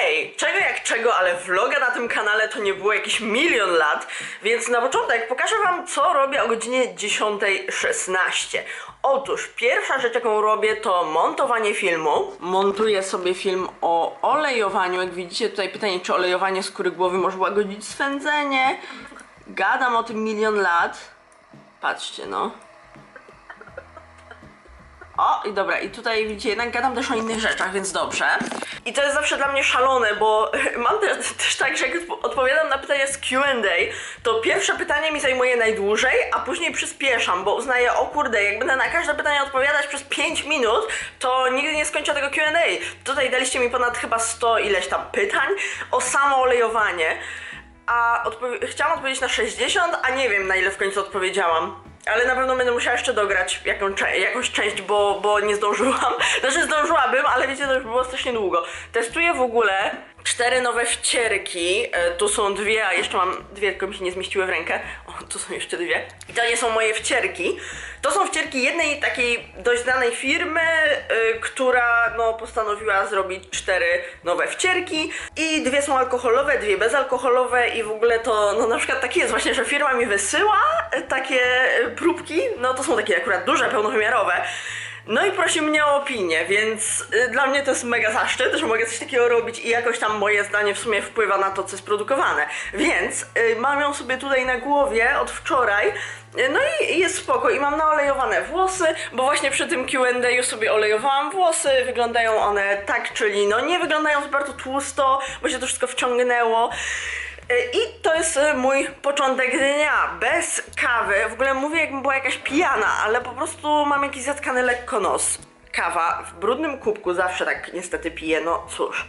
Hej, czego jak czego, ale vloga na tym kanale to nie było jakieś milion lat, więc na początek pokażę wam, co robię o godzinie 10.16. Otóż pierwsza rzecz, jaką robię, to montowanie filmu. Montuję sobie film o olejowaniu. Jak widzicie tutaj pytanie, czy olejowanie skóry głowy może łagodzić swędzenie. Gadam o tym milion lat. Patrzcie, no. O, i dobra, i tutaj widzicie, jednak gadam też o innych rzeczach, więc dobrze. I to jest zawsze dla mnie szalone, bo mam też, też tak, że jak odpo- odpowiadam na pytania z QA, to pierwsze pytanie mi zajmuje najdłużej, a później przyspieszam, bo uznaję, o kurde, jak będę na każde pytanie odpowiadać przez 5 minut, to nigdy nie skończę tego QA. Tutaj daliście mi ponad chyba 100 ileś tam pytań o samo olejowanie, a odpowie- chciałam odpowiedzieć na 60, a nie wiem na ile w końcu odpowiedziałam. Ale na pewno będę musiała jeszcze dograć jaką, jakąś część, bo, bo nie zdążyłam. Znaczy zdążyłabym, ale wiecie, to już było strasznie długo. Testuję w ogóle cztery nowe wcierki. E, tu są dwie, a jeszcze mam dwie, tylko mi się nie zmieściły w rękę. O, tu są jeszcze dwie. I to nie są moje wcierki. To są wcierki jednej takiej dość znanej firmy, y, która no, postanowiła zrobić cztery nowe wcierki. I dwie są alkoholowe, dwie bezalkoholowe i w ogóle to, no na przykład takie jest właśnie, że firma mi wysyła y, takie y, próbki, no to są takie akurat duże, pełnowymiarowe. No i prosi mnie o opinię, więc y, dla mnie to jest mega zaszczyt, że mogę coś takiego robić i jakoś tam moje zdanie w sumie wpływa na to, co jest produkowane. Więc y, mam ją sobie tutaj na głowie od wczoraj, y, no i jest spoko i mam naolejowane włosy, bo właśnie przy tym Q&A sobie olejowałam włosy, wyglądają one tak, czyli no nie wyglądają bardzo tłusto, bo się to wszystko wciągnęło. Y, I to jest y, mój początek dnia, bez kawy. W ogóle mówię, jakbym była jakaś pijana, ale po prostu mam jakiś zatkany lekko nos. Kawa w brudnym kubku zawsze tak niestety piję, no cóż.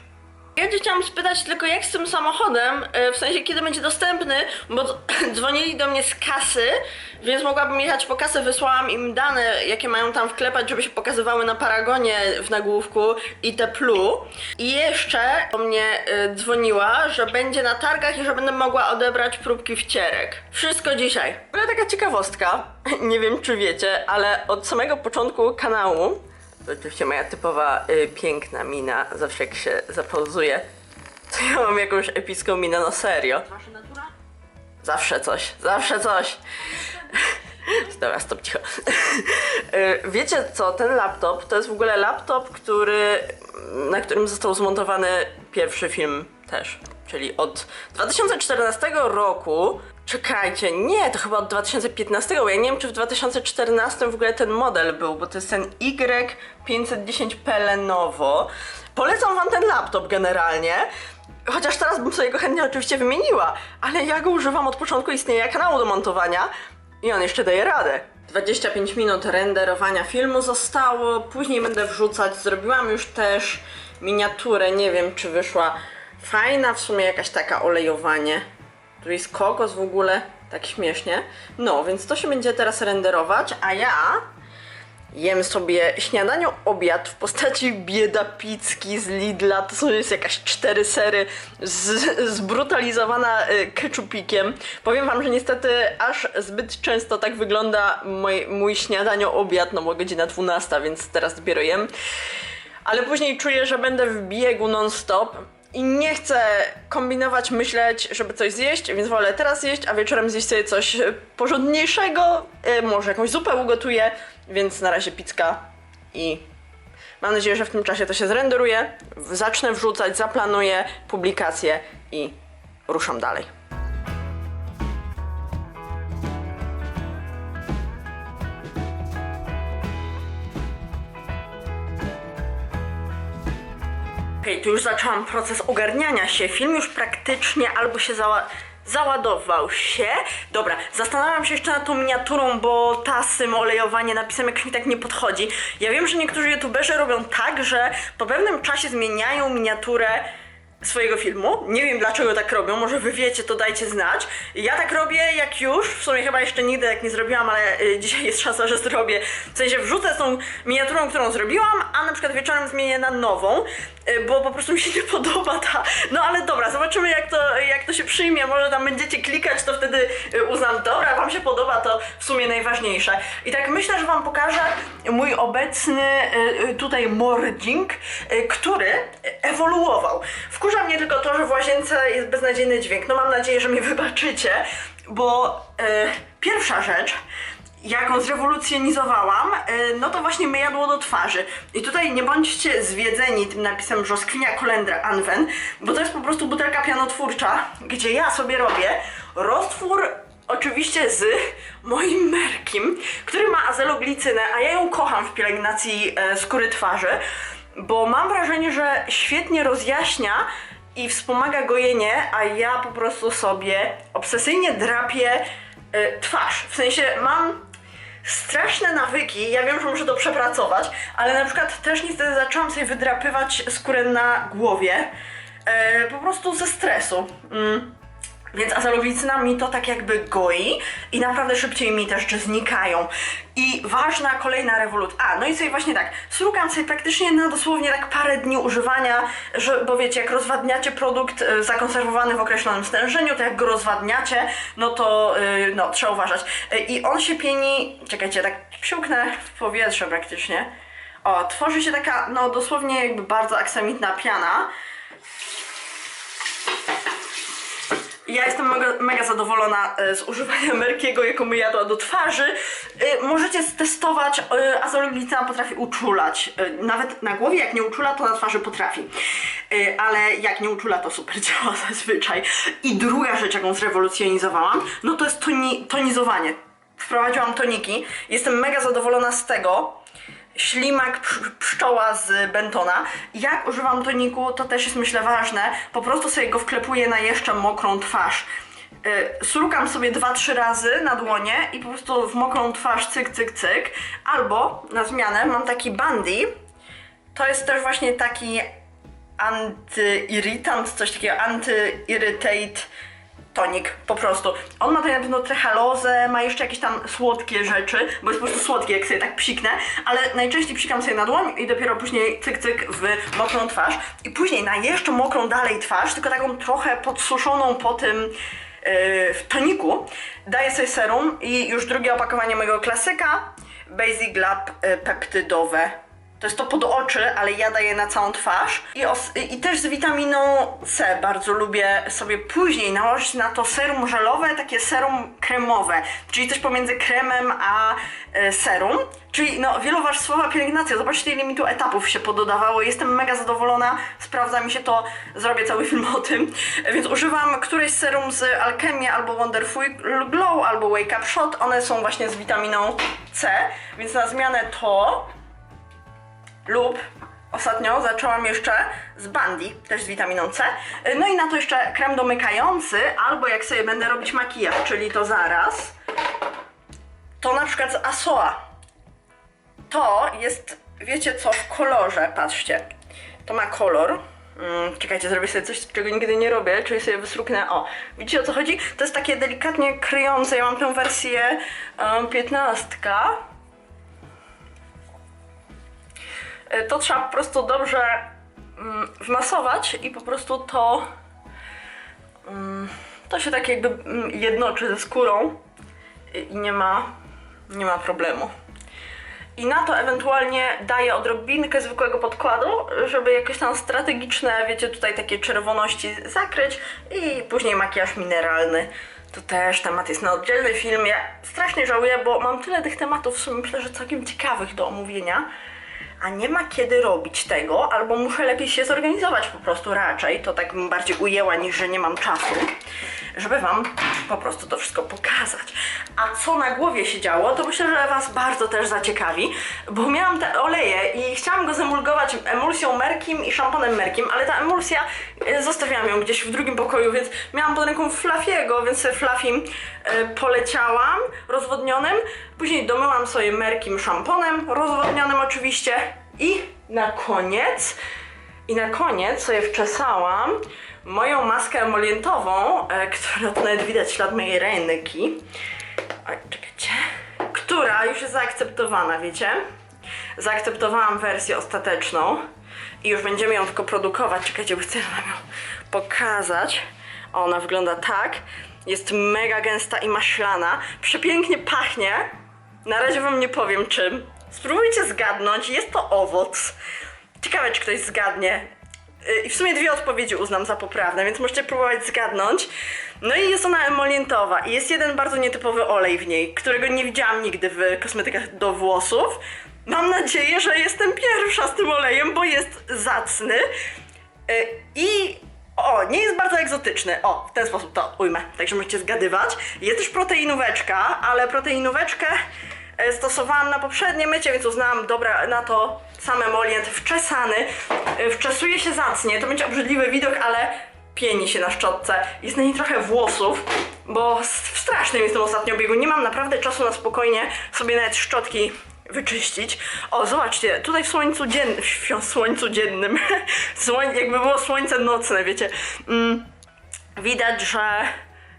Ja cię chciałam spytać tylko jak z tym samochodem, y, w sensie kiedy będzie dostępny, bo dzwonili do mnie z kasy, więc mogłabym jechać po kasę, wysłałam im dane, jakie mają tam wklepać, żeby się pokazywały na paragonie w nagłówku i te plu. I jeszcze do mnie y, dzwoniła, że będzie na targach i że będę mogła odebrać próbki wcierek. Wszystko dzisiaj. Ogóle taka ciekawostka, nie wiem czy wiecie, ale od samego początku kanału to oczywiście moja typowa y, piękna mina, zawsze jak się zapauzuje, to ja mam jakąś epicką minę, no serio. Wasza natura? Zawsze coś, zawsze coś. Dobra, stop cicho. Y, Wiecie co, ten laptop to jest w ogóle laptop, który, na którym został zmontowany pierwszy film też. Czyli od 2014 roku. Czekajcie, nie, to chyba od 2015, bo ja nie wiem, czy w 2014 w ogóle ten model był, bo to jest ten Y510P Lenovo. Polecam wam ten laptop generalnie. Chociaż teraz bym sobie go chętnie oczywiście wymieniła, ale ja go używam od początku istnienia kanału do montowania i on jeszcze daje radę. 25 minut renderowania filmu zostało, później będę wrzucać. Zrobiłam już też miniaturę, nie wiem czy wyszła fajna, w sumie jakaś taka olejowanie. Tu jest kokos w ogóle, tak śmiesznie. No, więc to się będzie teraz renderować, a ja Jem sobie śniadaniu obiad w postaci bieda pizzki z Lidla. To są jest jakaś cztery sery z, zbrutalizowana y, keczupikiem. Powiem wam, że niestety aż zbyt często tak wygląda mój, mój obiad, no bo godzina 12, więc teraz dopiero jem. Ale później czuję, że będę w biegu non-stop. I nie chcę kombinować, myśleć, żeby coś zjeść, więc wolę teraz jeść, a wieczorem zjeść sobie coś e, porządniejszego. E, może jakąś zupę ugotuję, więc na razie pizka i mam nadzieję, że w tym czasie to się zrenderuje. Zacznę wrzucać, zaplanuję publikację i ruszam dalej. Okej, tu już zaczęłam proces ogarniania się. Film już praktycznie albo się zała załadował się. Dobra, zastanawiam się jeszcze nad tą miniaturą, bo ta olejowanie napisem jakoś mi tak nie podchodzi. Ja wiem, że niektórzy youtuberzy robią tak, że po pewnym czasie zmieniają miniaturę swojego filmu. Nie wiem dlaczego tak robią, może wy wiecie, to dajcie znać. Ja tak robię jak już, w sumie chyba jeszcze nigdy tak nie zrobiłam, ale y, dzisiaj jest szansa, że zrobię. W sensie wrzucę tą miniaturą, którą zrobiłam, a na przykład wieczorem zmienię na nową, bo po prostu mi się nie podoba ta. No ale dobra, zobaczymy jak to, jak to się przyjmie. Może tam będziecie klikać, to wtedy y, uznam, dobra, wam się podoba, to w sumie najważniejsze. I tak myślę, że wam pokażę mój obecny y, tutaj mording, który ewoluował. Wkurza mnie tylko to, że w łazience jest beznadziejny dźwięk. No mam nadzieję, że mi wybaczycie, bo e, pierwsza rzecz, jaką zrewolucjonizowałam, e, no to właśnie myjadło do twarzy. I tutaj nie bądźcie zwiedzeni tym napisem brzoskwinia kolendra Anwen, bo to jest po prostu butelka pianotwórcza, gdzie ja sobie robię roztwór oczywiście z moim merkiem, który ma azologlicynę, a ja ją kocham w pielęgnacji e, skóry twarzy, bo mam wrażenie, że świetnie rozjaśnia i wspomaga gojenie, a ja po prostu sobie obsesyjnie drapię e, twarz. W sensie mam straszne nawyki, ja wiem, że muszę to przepracować, ale na przykład też niestety zaczęłam sobie wydrapywać skórę na głowie, e, po prostu ze stresu. Mm. Więc azaloglicyna mi to tak jakby goi i naprawdę szybciej mi też znikają. I ważna kolejna rewolucja. A, no i sobie właśnie tak, srukam sobie praktycznie na dosłownie tak parę dni używania, że, bo wiecie, jak rozwadniacie produkt y, zakonserwowany w określonym stężeniu, to jak go rozwadniacie, no to y, no, trzeba uważać. Y, I on się pieni, czekajcie, tak psiuknę w powietrze praktycznie. O, tworzy się taka, no dosłownie jakby bardzo aksamitna piana. Ja jestem mega, mega zadowolona e, z używania Merkiego jako myjadła do twarzy. E, Możecie testować, e, azologlicyna potrafi uczulać. Nawet na głowie jak nie uczula, to na twarzy potrafi. Ale jak nie uczula, to super działa zazwyczaj. I druga rzecz, jaką zrewolucjonizowałam, no to jest toni, tonizowanie. Wprowadziłam toniki. Jestem mega zadowolona z tego ślimak psz- pszczoła z Bentona. Jak używam toniku, to też jest myślę ważne. Po prostu sobie go wklepuję na jeszcze mokrą twarz. Yy, Surukam sobie 2-3 razy na dłonie i po prostu w mokrą twarz cyk, cyk, cyk. Albo na zmianę mam taki bandy. To jest też właśnie taki antyirritant, coś takiego anty-irritate tonik, po prostu. On ma tutaj na pewno trechalozę, ma jeszcze jakieś tam słodkie rzeczy, bo jest po prostu słodkie, jak sobie tak psiknę, ale najczęściej psikam sobie na dłoń i dopiero później cyk, cyk w mokrą twarz. I później na jeszcze mokrą dalej twarz, tylko taką trochę podsuszoną po tym yy, toniku, daję sobie serum i już drugie opakowanie mojego klasyka, Basic Lab yy, peptydowe. To jest to pod oczy, ale ja daję na całą twarz. I, i też z witaminą C bardzo lubię sobie później nałożyć na to serum żelowe, takie serum kremowe, czyli coś pomiędzy kremem a e, serum. Czyli no, wielowarstwowa pielęgnacja. Zobaczcie, ile mi tu etapów się pododawało. Jestem mega zadowolona, sprawdza mi się to, zrobię cały film o tym. Więc używam którejś serum z Alchemia, albo Wonderful Glow, albo Wake Up Shot. One są właśnie z witaminą C, więc na zmianę to lub ostatnio zaczęłam jeszcze z Bandi, też z witaminą C. No i na to jeszcze krem domykający, albo jak sobie będę robić makijaż, czyli to zaraz, to na przykład z Asoa. To jest, wiecie co, w kolorze, patrzcie. To ma kolor. Mm, czekajcie, zrobię sobie coś, czego nigdy nie robię, czyli sobie wysruknę. O, widzicie o co chodzi? To jest takie delikatnie kryjące. Ja mam tę wersję um, to trzeba po prostu dobrze mm, wmasować i po prostu to mm, to się tak jakby mm, jednoczy ze skórą i nie ma nie ma problemu. I na to ewentualnie daję odrobinkę zwykłego podkładu, żeby jakieś tam strategiczne, wiecie, tutaj takie czerwoności zakryć i później makijaż mineralny. To też temat jest na oddzielny film. Ja strasznie żałuję, bo mam tyle tych tematów w sumie myślę, że całkiem ciekawych do omówienia a nie ma kiedy robić tego, albo muszę lepiej się zorganizować po prostu raczej, to tak bym bardziej ujęła niż, że nie mam czasu, żeby wam po prostu to wszystko pokazać. A co na głowie się działo, to myślę, że was bardzo też zaciekawi, bo miałam te oleje i chciałam go zemulgować emulsją Merkim i szamponem Merkim, ale ta emulsja, e, zostawiałam ją gdzieś w drugim pokoju, więc miałam pod ręką Flafiego, więc Flafim e, poleciałam rozwodnionym, później domyłam sobie Merkim szamponem, rozwodnionym oczywiście i na koniec i na koniec sobie wczesałam moją maskę emolientową, e, która to nawet widać ślad mojej ręki. Oj, czekajcie. Która już jest zaakceptowana, wiecie? Zaakceptowałam wersję ostateczną i już będziemy ją tylko produkować. Czekajcie, bo chcę wam ją pokazać. Ona wygląda tak. Jest mega gęsta i maślana. Przepięknie pachnie. Na razie wam nie powiem czym. Spróbujcie zgadnąć. Jest to owoc. Ciekawe, czy ktoś zgadnie. Y, I w sumie dwie odpowiedzi uznam za poprawne, więc możecie próbować zgadnąć. No i jest ona emolientowa i jest jeden bardzo nietypowy olej w niej, którego nie widziałam nigdy w kosmetykach do włosów. Mam nadzieję, że jestem pierwsza z tym olejem, bo jest zacny. Y, I o, nie jest bardzo egzotyczny. O, w ten sposób to ujmę, także możecie zgadywać. Jest też proteinóweczka, ale proteinóweczkę e, stosowałam na poprzednie mycie, więc uznałam, dobra, na to sam emolient wczesany. E, Wczesuje się zacnie, to będzie obrzydliwy widok, ale pieni się na szczotce. Jest na niej trochę włosów, bo w strasznym jestem ostatnio biegu. Nie mam naprawdę czasu na spokojnie sobie nawet szczotki wyczyścić. O, zobaczcie, tutaj w słońcu dziennym, w słońcu dziennym, Słoń, jakby było słońce nocne, wiecie, mm, widać, że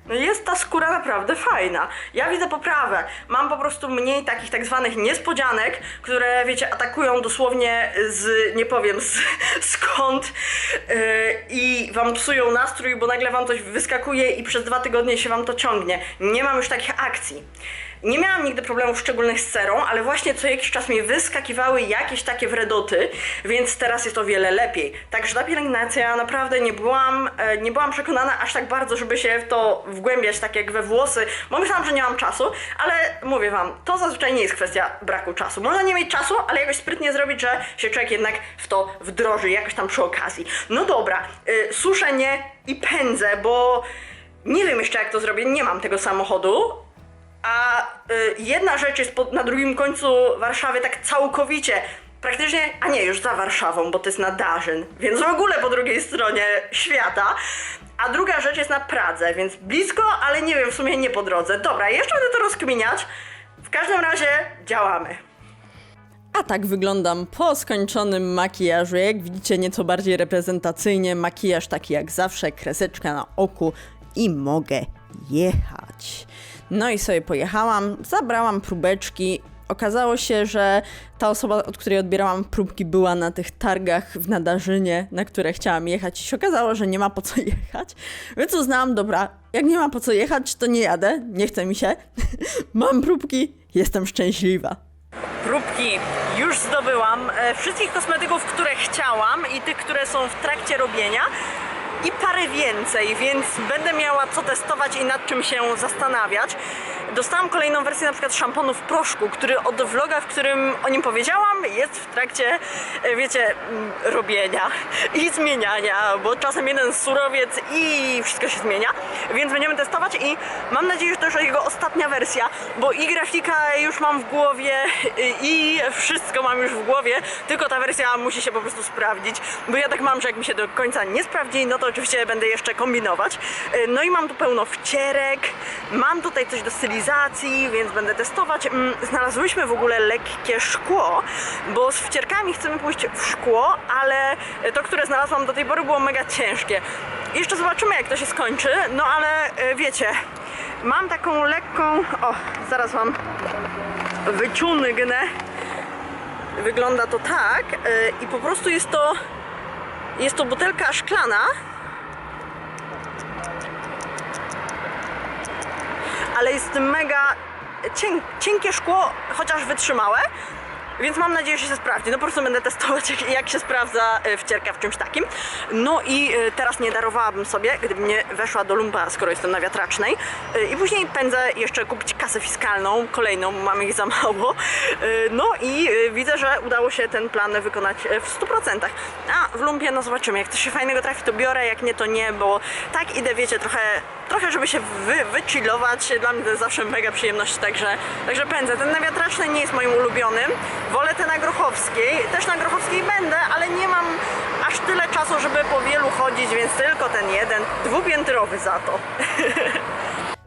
no jest ta skóra naprawdę fajna. Ja widzę poprawę. Mam po prostu mniej takich tak zwanych niespodzianek, które, wiecie, atakują dosłownie z, nie powiem, z, skąd yy, i wam psują nastrój, bo nagle wam coś wyskakuje i przez dwa tygodnie się wam to ciągnie. Nie mam już takich akcji. Nie miałam nigdy problemów szczególnych z cerą, ale właśnie co jakiś czas mi wyskakiwały jakieś takie wredoty, więc teraz jest o wiele lepiej. Także ta pielęgnacja naprawdę nie byłam, e, nie byłam przekonana aż tak bardzo, żeby się w to wgłębiać tak jak we włosy, bo myślałam, że nie mam czasu, ale mówię wam, to zazwyczaj nie jest kwestia braku czasu. Można nie mieć czasu, ale jakoś sprytnie zrobić, że się człowiek jednak w to wdroży, jakoś tam przy okazji. No dobra, y, suszenie i pędzę, bo nie wiem jeszcze jak to zrobię, nie mam tego samochodu, a y, jedna rzecz jest pod, na drugim końcu Warszawy tak całkowicie, praktycznie, a nie, już za Warszawą, bo to jest na Darzyn, więc w ogóle po drugiej stronie świata. A druga rzecz jest na Pradze, więc blisko, ale nie wiem, w sumie nie po drodze. Dobra, jeszcze będę to rozkminiać. W każdym razie działamy. A tak wyglądam po skończonym makijażu. Jak widzicie, nieco bardziej reprezentacyjnie. Makijaż taki jak zawsze, kreseczka na oku i mogę jechać. No i sobie pojechałam, zabrałam próbeczki. Okazało się, że ta osoba, od której odbierałam próbki, była na tych targach w Nadarzynie, na które chciałam jechać i się okazało, że nie ma po co jechać. Więc uznałam, dobra, jak nie ma po co jechać, to nie jadę, nie chce mi się. Mam próbki, jestem szczęśliwa. Próbki już zdobyłam. E, Wszystkich kosmetyków, które chciałam i tych, które są w trakcie robienia. I parę więcej, więc będę miała co testować i nad czym się zastanawiać. Dostałam kolejną wersję na przykład szamponu w proszku, który od vloga, w którym o nim powiedziałam, jest w trakcie, e, wiecie, mm, robienia i zmieniania, bo czasem jeden surowiec i wszystko się zmienia, więc będziemy testować i mam nadzieję, że to już jego ostatnia wersja, bo i grafika już mam w głowie i wszystko mam już w głowie, tylko ta wersja musi się po prostu sprawdzić, bo ja tak mam, że jak mi się do końca nie sprawdzi, no to oczywiście będę jeszcze kombinować. Y, No i mam tu pełno wcierek, mam tutaj coś do stylizacji, więc będę testować. Mm, Znalazłyśmy w ogóle lekkie szkło, bo z wcierkami chcemy pójść w szkło, ale to, które znalazłam do tej pory było mega ciężkie. Jeszcze zobaczymy jak to się skończy, no ale y, wiecie, mam taką lekką, o, zaraz wam wyciągnę. Wygląda to tak y, i po prostu jest to jest to butelka szklana ale jest mega cienk, cienkie szkło, chociaż wytrzymałe. Więc mam nadzieję, że się sprawdzi. No po prostu będę testować, jak, jak się sprawdza e, wcierka w czymś takim. No i e, teraz nie darowałabym sobie, gdybym nie weszła do lumpa, skoro jestem na wiatracznej. E, I później pędzę jeszcze kupić kasę fiskalną, kolejną, mam ich za mało. No i widzę, że udało się ten plan wykonać w 100%. A w lumpie, no zobaczymy, jak coś się fajnego trafi, to biorę, jak nie, to nie, bo tak idę, wiecie, trochę trochę, żeby się wy, wychillować. Dla mnie to jest zawsze mega przyjemność, także, także pędzę. Ten na wiatracznej nie jest moim ulubionym. Wolę ten na Grochowskiej. Też na Grochowskiej będę, ale nie mam aż tyle czasu, żeby po wielu chodzić, więc tylko ten jeden, dwupiętrowy za to.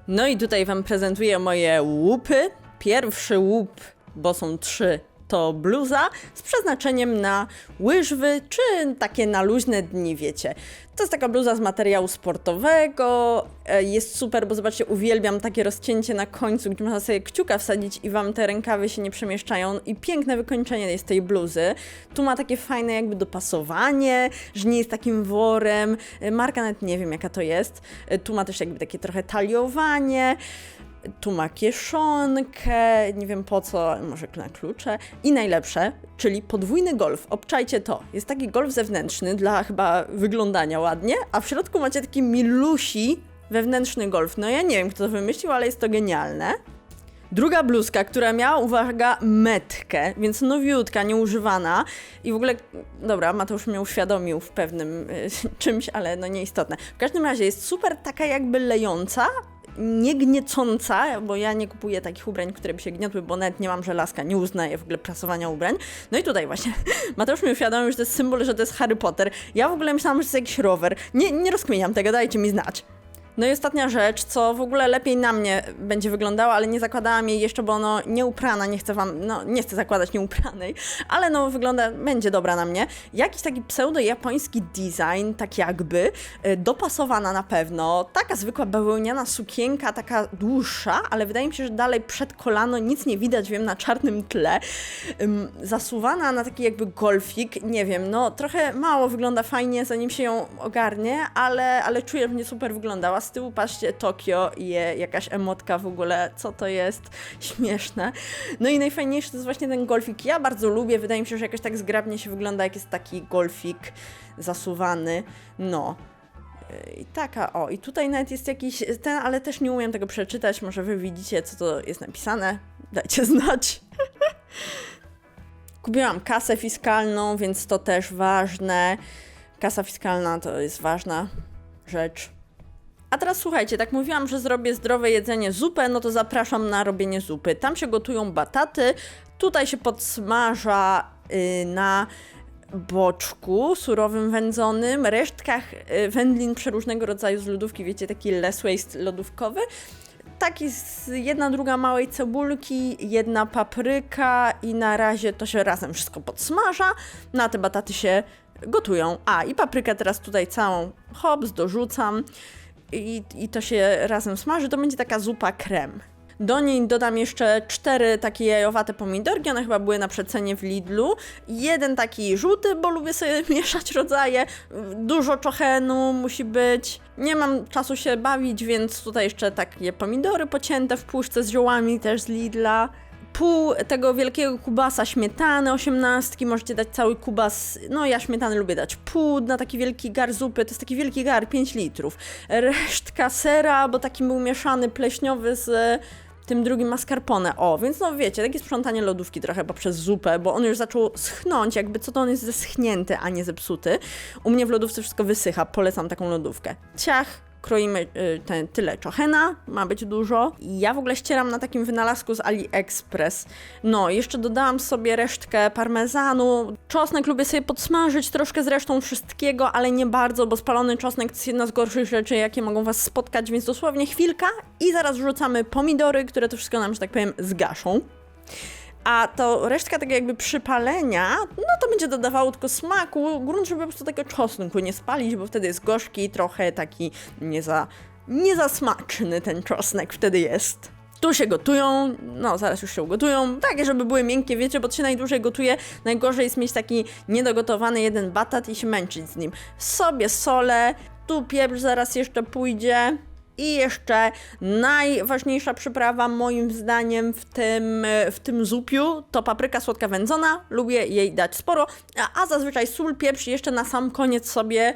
No i tutaj Wam prezentuję moje łupy. Pierwszy łup, bo są trzy, to bluza z przeznaczeniem na łyżwy, czy takie na luźne dni, wiecie. To jest taka bluza z materiału sportowego, e, jest super, bo zobaczcie, uwielbiam takie rozcięcie na końcu, gdzie można sobie kciuka wsadzić i Wam te rękawy się nie przemieszczają i piękne wykończenie jest tej bluzy. Tu ma takie fajne jakby dopasowanie, że nie jest takim worem, E, marka nawet nie wiem jaka to jest. E, Tu ma też jakby takie trochę taliowanie. Tu ma kieszonkę, nie wiem po co, może na klucze. I najlepsze, czyli podwójny golf. Obczajcie to. Jest taki golf zewnętrzny dla chyba wyglądania ładnie, a w środku macie taki milusi wewnętrzny golf. No ja nie wiem, kto to wymyślił, ale jest to genialne. Druga bluzka, która miała, uwaga, metkę, więc nowiutka, nieużywana. I w ogóle, dobra, Mateusz mnie uświadomił w pewnym y, czymś, ale no nieistotne. W każdym razie jest super taka jakby lejąca, nie gniecąca, bo ja nie kupuję takich ubrań, które by się gniotły, bo nawet nie mam żelazka, nie uznaję w ogóle prasowania ubrań. No i tutaj właśnie, Mateusz mi uświadomił, że to jest symbol, że to jest Harry Potter. Ja w ogóle myślałam, że to jest jakiś rower. Nie, nie rozkminiam tego, dajcie mi znać. No i ostatnia rzecz, co w ogóle lepiej na mnie będzie wyglądało, ale nie zakładałam jej jeszcze, bo no nieuprana, nie chcę wam, no nie chcę zakładać nieupranej, ale no wygląda, będzie dobra na mnie. Jakiś taki pseudo-japoński design, tak jakby, y, dopasowana na pewno, taka zwykła bawełniana sukienka, taka dłuższa, ale wydaje mi się, że dalej przed kolano nic nie widać, wiem, na czarnym tle, zasuwana na taki jakby golfik, nie wiem, no trochę mało wygląda fajnie, zanim się ją ogarnie, ale, ale czuję, że mnie super wyglądała. Z tyłu patrzcie Tokio i jakaś emotka w ogóle, co to jest, śmieszne. No i najfajniejszy to jest właśnie ten golfik. Ja bardzo lubię, wydaje mi się, że jakoś tak zgrabnie się wygląda, jak jest taki golfik zasuwany, no. I taka, o, i tutaj nawet jest jakiś ten, ale też nie umiem tego przeczytać. Może wy widzicie, co to jest napisane. Dajcie znać. Kupiłam kasę fiskalną, więc to też ważne. Kasa fiskalna to jest ważna rzecz. A teraz słuchajcie, tak mówiłam, że zrobię zdrowe jedzenie zupę, no to zapraszam na robienie zupy. Tam się gotują bataty, tutaj się podsmaża y, na boczku surowym wędzonym, resztkach y, wędlin przeróżnego rodzaju z lodówki, wiecie, taki less waste lodówkowy. Taki z jedna druga małej cebulki, jedna papryka i na razie to się razem wszystko podsmaża. Na te bataty się gotują. A i paprykę teraz tutaj całą hops dorzucam i, i to się razem smaży. To będzie taka zupa krem. Do niej dodam jeszcze cztery takie jajowate pomidorki, one chyba były na przecenie w Lidlu. Jeden taki żółty, bo lubię sobie mieszać rodzaje. Dużo czochenu musi być. Nie mam czasu się bawić, więc tutaj jeszcze takie pomidory pocięte w puszce z ziołami też z Lidla. Pół tego wielkiego kubasa śmietany, osiemnastki, możecie dać cały kubas, no ja śmietany lubię dać pół na taki wielki gar zupy, to jest taki wielki gar, 5 litrów. Resztka sera, bo taki był mieszany, pleśniowy z tym drugim mascarpone. O, więc no wiecie, takie sprzątanie lodówki trochę poprzez zupę, bo on już zaczął schnąć, jakby co to on jest zeschnięty, a nie zepsuty. U mnie w lodówce wszystko wysycha, polecam taką lodówkę. Ciach, kroimy y, ten, tyle czochena, ma być dużo. Ja w ogóle ścieram na takim wynalazku z AliExpress. No, jeszcze dodałam sobie resztkę parmezanu. Czosnek lubię sobie podsmażyć troszkę z resztą wszystkiego, ale nie bardzo, bo spalony czosnek to jest jedna z gorszych rzeczy, jakie mogą Was spotkać, więc dosłownie chwilka i zaraz wrzucamy pomidory, które to wszystko nam, że tak powiem, zgaszą. A to resztka tego jakby przypalenia, no to będzie dodawało tylko smaku, grunt, żeby po prostu tego czosnku nie spalić, bo wtedy jest gorzki, trochę taki nie za, nie za smaczny ten czosnek wtedy jest. Tu się gotują, no zaraz już się ugotują, takie żeby były miękkie, wiecie, bo to się najdłużej gotuje. Najgorzej jest mieć taki niedogotowany jeden batat i się męczyć z nim. Sobie solę, tu pieprz zaraz jeszcze pójdzie. I jeszcze najważniejsza przyprawa moim zdaniem w tym, w tym zupiu to papryka słodka wędzona. Lubię jej dać sporo, a, a zazwyczaj sól, pieprz jeszcze na sam koniec sobie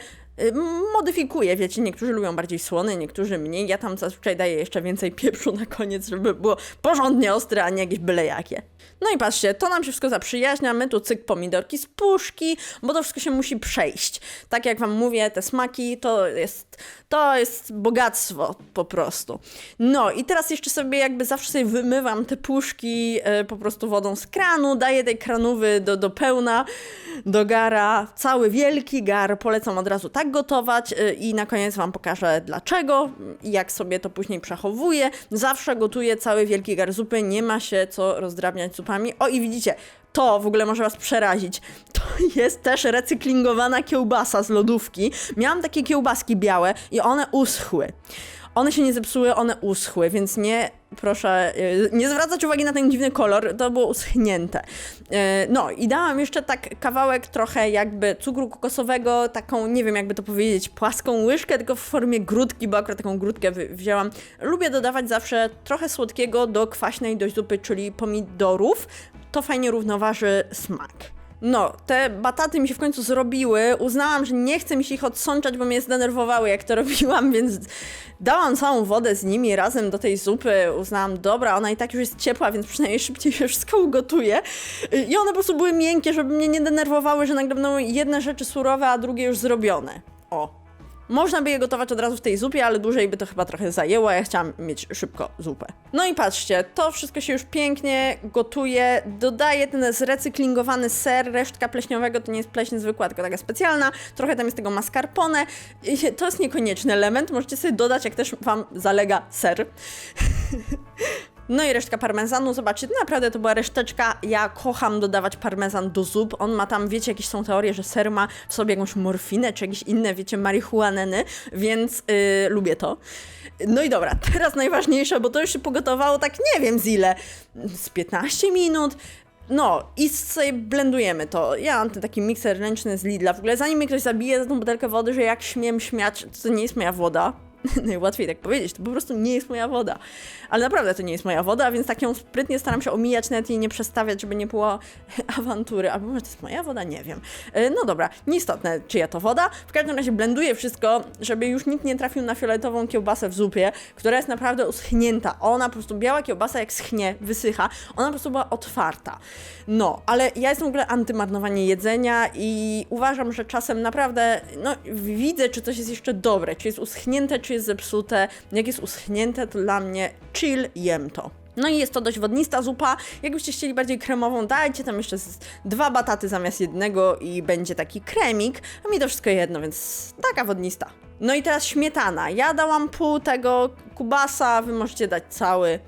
modyfikuję. Wiecie, niektórzy lubią bardziej słony, niektórzy mniej. Ja tam zazwyczaj daję jeszcze więcej pieprzu na koniec, żeby było porządnie ostre, a nie jakieś byle jakie. No i patrzcie, to nam się wszystko zaprzyjaźnia, my tu cyk pomidorki z puszki, bo to wszystko się musi przejść. Tak jak wam mówię, te smaki to jest, to jest bogactwo po prostu. No i teraz jeszcze sobie jakby zawsze sobie wymywam te puszki e, po prostu wodą z kranu, daję tej kranówy do, do pełna, do gara, cały wielki gar, polecam od razu tak gotować e, i na koniec wam pokażę dlaczego i jak sobie to później przechowuję. Zawsze gotuję cały wielki gar zupy, nie ma się co rozdrabniać zupami. O i widzicie, to w ogóle może was przerazić. To jest też recyklingowana kiełbasa z lodówki. Miałam takie kiełbaski białe i one uschły. One się nie zepsuły, one uschły, więc nie, proszę, y, nie zwracać uwagi na ten dziwny kolor, to było uschnięte. Y, No i dałam jeszcze tak kawałek trochę jakby cukru kokosowego, taką, nie wiem jakby to powiedzieć, płaską łyżkę, tylko w formie grudki, bo akurat taką grudkę wzięłam. Lubię dodawać zawsze trochę słodkiego do kwaśnej do zupy, czyli pomidorów. To fajnie równoważy smak. No, te bataty mi się w końcu zrobiły. Uznałam, że nie chcę mi się ich odsączać, bo mnie zdenerwowały, jak to robiłam, więc dałam całą wodę z nimi razem do tej zupy. Uznałam, dobra, ona i tak już jest ciepła, więc przynajmniej szybciej się wszystko ugotuje. I one po prostu były miękkie, żeby mnie nie denerwowały, że nagle będą jedne rzeczy surowe, a drugie już zrobione. O. Można by je gotować od razu w tej zupie, ale dłużej by to chyba trochę zajęło, ja chciałam mieć szybko zupę. No i patrzcie, to wszystko się już pięknie gotuje. Dodaję ten zrecyklingowany ser, resztka pleśniowego to nie jest pleśń zwykła, tylko taka specjalna. Trochę tam jest tego mascarpone. To jest niekonieczny element, możecie sobie dodać, jak też wam zalega ser. No i resztka parmezanu, zobaczcie, naprawdę to była reszteczka. Ja kocham dodawać parmezan do zup. On ma tam, wiecie, jakieś są teorie, że ser ma w sobie jakąś morfinę, czy jakieś inne, wiecie, marihuaneny, więc yy, lubię to. No i dobra, teraz najważniejsze, bo to już się pogotowało tak nie wiem z ile, z 15 minut. No i sobie blendujemy to. Ja mam ten taki mikser ręczny z Lidla. W ogóle zanim mnie ktoś zabije za tą butelkę wody, że jak śmiem śmiać, to nie jest moja woda. Najłatwiej tak powiedzieć, to po prostu nie jest moja woda. Ale naprawdę to nie jest moja woda, więc tak ją sprytnie staram się omijać, nawet jej nie przestawiać, żeby nie było awantury. Albo może to jest moja woda? Nie wiem. E, No dobra, nieistotne, czyja to woda. W każdym razie blenduję wszystko, żeby już nikt nie trafił na fioletową kiełbasę w zupie, która jest naprawdę uschnięta. Ona po prostu, biała kiełbasa jak schnie, wysycha, ona po prostu była otwarta. No, ale ja jestem w ogóle antymarnowanie jedzenia i uważam, że czasem naprawdę, no widzę, czy coś jest jeszcze dobre, czy jest uschnięte, czy jest zepsute. Jak jest uschnięte, to dla mnie chill, jem to. No i jest to dość wodnista zupa. Jakbyście chcieli bardziej kremową, dajcie tam jeszcze dwa bataty zamiast jednego i będzie taki kremik. A mi to wszystko jedno, więc taka wodnista. No i teraz śmietana. Ja dałam pół tego kubasa, wy możecie dać cały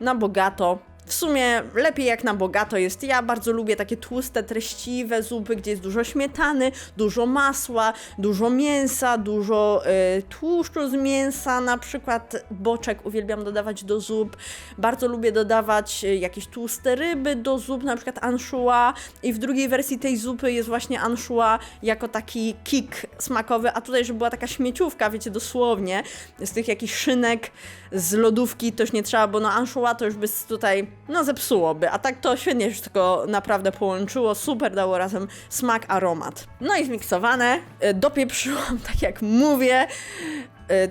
na bogato. W sumie lepiej jak na bogato jest. Ja bardzo lubię takie tłuste, treściwe zupy, gdzie jest dużo śmietany, dużo masła, dużo mięsa, dużo y, tłuszczu z mięsa, na przykład boczek uwielbiam dodawać do zup. Bardzo lubię dodawać y, jakieś tłuste ryby do zup, na przykład anchois i w drugiej wersji tej zupy jest właśnie anchois jako taki kick smakowy, a tutaj, żeby była taka śmieciówka, wiecie, dosłownie, z tych jakichś szynek z lodówki to już nie trzeba, bo no anchois to już by tutaj, no zepsułoby, a tak to świetnie się wszystko naprawdę połączyło, super dało razem smak, aromat. No i zmiksowane, y, dopieprzyłam, tak jak mówię,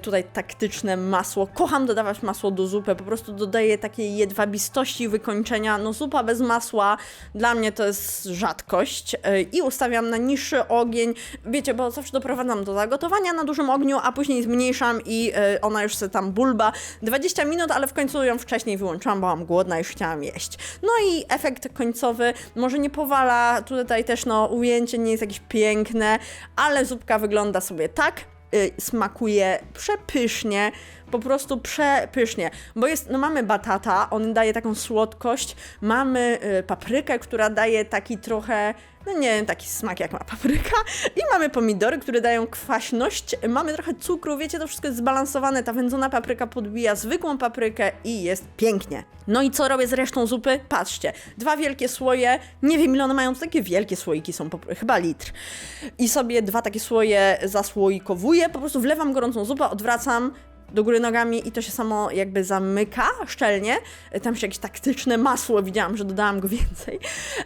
tutaj taktyczne masło. Kocham dodawać masło do zupy, po prostu dodaję takiej jedwabistości wykończenia. No zupa bez masła dla mnie to jest rzadkość y, i ustawiam na niższy ogień. Wiecie, bo zawsze doprowadzam do zagotowania na dużym ogniu, a później zmniejszam i y, ona już se tam bulba. 20 minut, ale w końcu ją wcześniej wyłączyłam, bo byłam głodna i już chciałam jeść. No i efekt końcowy może nie powala, tutaj też no ujęcie nie jest jakieś piękne, ale zupka wygląda sobie tak, y, smakuje przepysznie, po prostu przepysznie, bo jest, no mamy batata, on daje taką słodkość, mamy y, paprykę, która daje taki trochę, no nie wiem, taki smak jak ma papryka i mamy pomidory, które dają kwaśność, mamy trochę cukru, wiecie, to wszystko jest zbalansowane, ta wędzona papryka podbija zwykłą paprykę i jest pięknie. No i co robię z resztą zupy? Patrzcie, dwa wielkie słoje, nie wiem ile one mają, takie wielkie słoiki są, chyba litr. I sobie dwa takie słoje zasłoikowuję, po prostu wlewam gorącą zupę, odwracam, do góry nogami i to się samo jakby zamyka szczelnie. Tam jeszcze jakieś taktyczne masło, widziałam, że dodałam go więcej.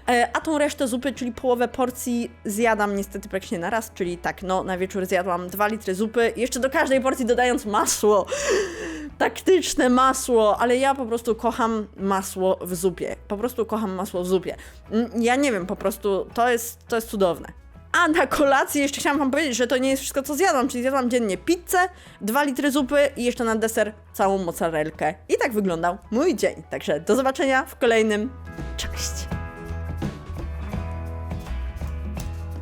E, A tą resztę zupy, czyli połowę porcji zjadam niestety praktycznie na raz, czyli tak, no na wieczór zjadłam 2 litry zupy, jeszcze do każdej porcji dodając masło. Taktyczne masło, ale ja po prostu kocham masło w zupie. Po prostu kocham masło w zupie. Mm, Ja nie wiem, po prostu to jest, to jest cudowne. A na kolację jeszcze chciałam wam powiedzieć, że to nie jest wszystko, co zjadłam, czyli zjadłam dziennie pizzę, 2 litry zupy i jeszcze na deser całą mozzarellkę. I tak wyglądał mój dzień. Także do zobaczenia w kolejnym. Cześć!